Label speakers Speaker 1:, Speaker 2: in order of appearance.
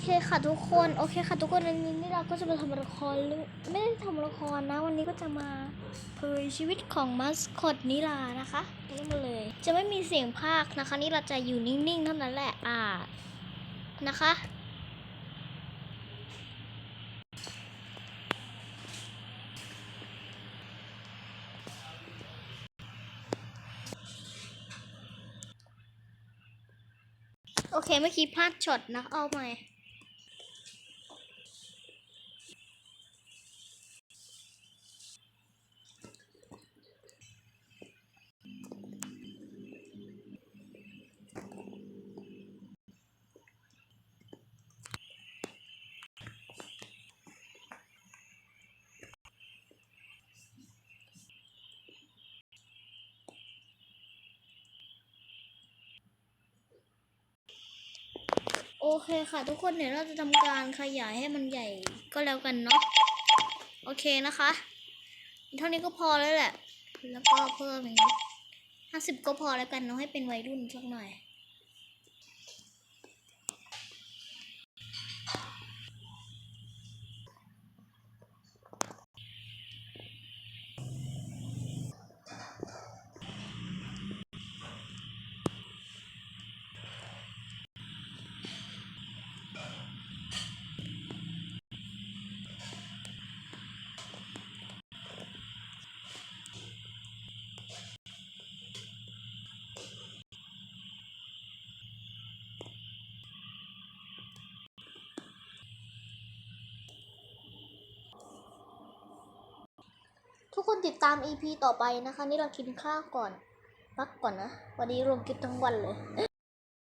Speaker 1: เคค่ะทุกคนโอเคค่ะทุกคนวันนี้นี่เราก็จะมาทำละครเรื่อไม่ได้ทำละครนะ วันนี้ก็จะมาเผยชีวิตของมัสคอตนิลานะคะเริ่มเลย จะไม่มีเสียงภาคนะคะ นี่เราจะอยู่นิ่งๆเท่านั้นแหละอ่านะคะ โอเคเมื่อกี้พลาดช็อตนะเอาใหม่ เคค่ะทุกคนเดี๋ยวเราจะทำการขยายให้มันใหญ่ก็แล้วกันเนาะโอเคนะคะ เท่านี้ก็พอแล้วแหละ แล้วก็เพิ่มอีกนิดห้าสิบก็พอแล้วกันเนาะให้เป็นวัยรุ่นสักหน่อย ทุกคนติดตาม EP ต่อไปนะคะ นี่เรากินข้าวก่อน พักก่อนนะ วันนี้รวมกินทั้งวันเลย